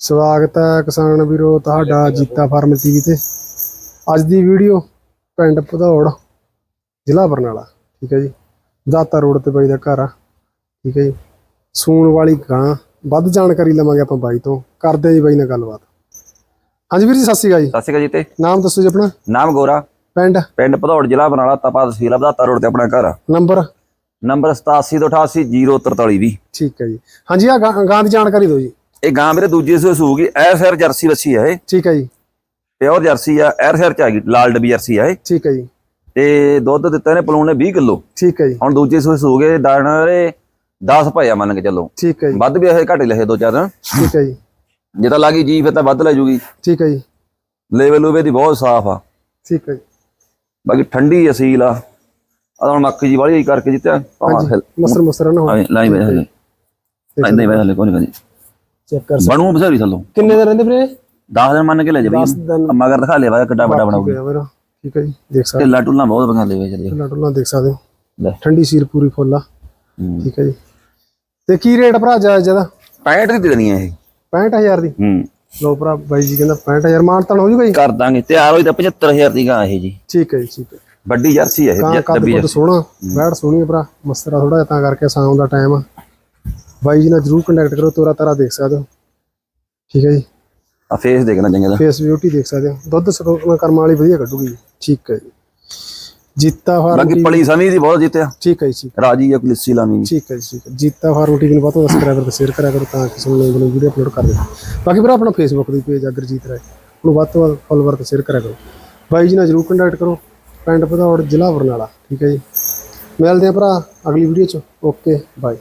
ਸਵਾਗਤ ਹੈ ਕਿਸਾਨ ਵੀਰੋ ਤੁਹਾਡਾ ਜੀਤਾ ਫਾਰਮ ਟੀਵੀ ਤੇ। ਅੱਜ ਦੀ ਵੀਡੀਓ ਪਿੰਡ ਭਦੌੜ ਜ਼ਿਲ੍ਹਾ ਬਰਨਾਲਾ ਠੀਕ ਹੈ ਜੀ। ਦਾਤਾ ਰੋਡ ਤੇ ਬਾਈ ਦਾ ਘਰ ਆ ਠੀਕ ਹੈ ਜੀ। ਸੂਣ ਵਾਲੀ ਗਾਂ ਵੱਧ ਜਾਣਕਾਰੀ ਲਵਾਂਗੇ ਆਪਾਂ ਬਾਈ ਤੋਂ। ਕਰਦੇ ਜੀ ਬਾਈ ਨਾਲ ਗੱਲਬਾਤ। ਹਾਂਜੀ ਵੀਰ ਜੀ ਸਤਿ ਸ਼੍ਰੀ ਅਕਾਲ ਜੀ। ਸਤਿ ਸ਼੍ਰੀ ਅਕਾਲ ਜੀ ਤੇ। ਨਾਮ ਦੱਸੋ ਜੀ ਆਪਣਾ। ਨਾਮ ਗੋਰਾ। ਪਿੰਡ? ਪਿੰਡ ਭਦੌੜ ਜ਼ਿਲ੍ਹਾ ਬਰਨਾਲਾ ਤਪਾ ਤਹਿਸੀਲ ਅਬਦਾਤਾ ਰੋਡ ਤੇ ਆਪਣਾ ਘਰ ਆ। ਨੰਬਰ? ਨੰਬਰ 8788804320 ਠੀਕ ਹੈ ਜੀ। ਹਾਂਜੀ ਆ ਗਾਂ ਦੀ ਜਾਣਕਾਰੀ ਦਿਓ ਜੀ। ਇਹ ਗਾਂ ਮੇਰੇ ਦੂਜੇ ਸੂਏ ਸੂਗੀ ਐਰ ਸਿਰ ਜਰਸੀ ਵੱਛੀ ਆ ਇਹ। ਠੀਕ ਹੈ ਜੀ। ਪਿਓਰ ਜਰਸੀ ਆ ਐਰ ਸਿਰ ਚ ਆ ਗਈ ਲਾਲ ਡੱਬੀ ਜਰਸੀ ਆ ਇਹ। ਠੀਕ ਹੈ ਜੀ। ਤੇ ਦੁੱਧ ਦਿੱਤਾ ਨੇ ਪਲੂਣ ਨੇ 20 ਕਿਲੋ। ਠੀਕ ਹੈ ਜੀ। ਹੁਣ ਦੂਜੇ ਸੂਏ ਸੂਗੇ ਦਾਣੇ 10 ਭਾਇਆ ਮੰਨ ਕੇ ਚੱਲੋ। ਠੀਕ ਹੈ ਜੀ। ਵੱਧ ਵੀ ਇਹ ਘੱਟ ਲਏ ਦੋ ਚਾਰ। ਠੀਕ ਹੈ ਜੀ। ਜੇ ਤਾਂ ਲੱਗੀ ਜੀ ਫਿਰ ਤਾਂ ਵੱਧ ਲੈ ਜੂਗੀ। ਠੀਕ ਹੈ ਜੀ। ਲੈਵਲ ਲੂਵੇ ਦੀ ਬਹੁਤ ਸਾਫ਼ ਆ। ਠੀਕ ਹੈ ਜੀ। ਬਾਕੀ ਠੰਡੀ ਅਸੀਲ ਆ। ਆ ਹੁਣ ਮੱਕੀ ਜੀ ਵਾਲੀ ਕਰਕੇ ਜਿੱਤਿਆ ਮਸਰ ਮਸਰ ਨਾ ਹੋਵੇ ਲਾਈ ਵੇ ਹਲੇ ਇੰਨੇ ਵੇ ਹਲੇ ਕੋਈ ਨਹੀਂ ਚੈੱਕ ਕਰ ਬਣੂ ਬਥੇਰੀ ਥੱਲੋਂ। ਕਿੰਨੇ ਦਾ ਰਹਿੰਦੇ ਵੀਰੇ? 10 ਦਿਨ ਮੰਨ ਕੇ ਲੈ ਜਾ 10 ਦਿਨ। ਮਗਰ ਦਿਖਾ ਲਿਆ ਵਾ ਕਿੱਡਾ ਵੱਡਾ ਬਣਾਉਗੀ ਠੀਕ ਹੈ ਜੀ ਦੇਖ ਸਕਦੇ ਢਿੱਲਾ ਟੁੱਲਾ ਬਹੁਤ ਬਣਾ ਲਿਆ ਜੀ ਹੋ ਲਾਡੂਲਾ ਦੇਖ ਸਕਦੇ ਹੋ। ਲੈ। ਠੰਡੀ ਸੀਰ ਪੂਰੀ ਫੁੱਲ ਆ। ਠੀਕ ਹੈ ਜੀ। ਤੇ ਕੀ ਰੇਟ ਭਰਾ ਜਾਇਜ਼ ਜਦਾ 65 ਦੀ ਦੇਣੀ ਹੈ ਇਹ। 65000 ਦੀ? ਹੂੰ। ਲੋ ਭਰਾ ਬਾਈ ਜੀ ਕਹਿੰਦਾ 65000 ਮਾਨਤਾਨ ਹੋ ਜੂਗਾ ਜੀ? ਕਰ ਦਾਂਗੇ। ਤਿਆਰ ਹੋਈ ਤਾਂ 75000 ਦੀ ਗਾਂ ਇਹ ਜੀ। ਠੀਕ ਹੈ ਜੀ ਠੀਕ ਹੈ। ਵੱਡੀ ਜਰਸੀ ਹੈ ਇਹ ਕਾਂ ਜ- ਕੱਦ ਡੱਬੀ ਕੁੱਦ ਜਰਸੀ। ਸੋਹਣਾ ਬੈੜ ਸੋਹਣੀ ਭਰਾ। ਮਸਤਰਾ ਥੋੜਾ ਜਿਹਾ ਤਾਂ ਕਰਕੇ ਸ਼ਾਮ ਦਾ ਟਾਈਮ ਆ। ਬਾਈ ਜੀ ਨਾਲ ਜਰੂਰ ਕੰਟੈਕਟ ਕਰੋ ਤੋਰਾ ਤਾਰਾ ਦੇਖ ਸਕਦੇ ਹੋ। ਠੀਕ ਹੈ ਜੀ। ਆ ਫੇਸ ਦੇਖਣਾ ਚੰਗਾ ਦਾ। ਫੇਸ ਬਿਊਟੀ ਦੇਖ ਸਕਦੇ ਹੋ। ਦੁੱਧ ਸਕੋਂ ਕਰਮ ਵਾਲੀ ਵਧੀਆ ਕੱਢੂਗੀ। ਠੀਕ ਹੈ ਜੀ। ਜੀਤਾ ਫਾਰਮ ਬਾਕੀ ਪਲੀ ਸਮੀ ਦੀ ਬਹੁਤ ਜਿੱਤਿਆ। ਠੀਕ ਹੈ ਜੀ ਰਾਜੀ ਆ ਲਿੱਸੀ ਲਾਵੀਂ ਠੀਕ ਹੈ ਜੀ ਜੀਤਾ ਫਾਰਮ ਟੀਵੀ ਨੂੰ ਵੱਧ ਤੋਂ ਵੱਧ ਸਬਸਕ੍ਰਾਈਬਰ ਤੇ ਸ਼ੇਅਰ ਕਰਿਆ ਕਰੋ ਤਾਂ ਕਿਸੇ ਨੂੰ ਨਵੀਂ ਵੀਡੀਓ ਅਪਲੋਡ ਕਰ ਦੇ ਬਾਕੀ ਵੀਰ ਆਪਣਾ ਫੇਸਬੁੱਕ ਦੀ ਪੇਜ ਅਗਰਜੀਤ ਰਾਏ। ਉਹਨੂੰ ਵੱਧ ਤੋਂ ਵੱਧ ਫੋਲੋਵਰ ਤੇ ਸ਼ੇਅਰ ਕਰਿਆ ਕਰੋ। ਬਾਈ ਜੀ ਨਾਲ ਜਰੂਰ ਕੰਟੈਕਟ ਕਰੋ। ਪਿੰਡ ਭਦੌੜ ਜ਼ਿਲ੍ਹਾ ਬਰਨਾਲਾ। ਠੀਕ ਹੈ ਜੀ। ਮਿਲਦੇ ਆ ਭਰਾ ਅਗਲੀ ਵੀਡੀਓ ਚ। Okay bye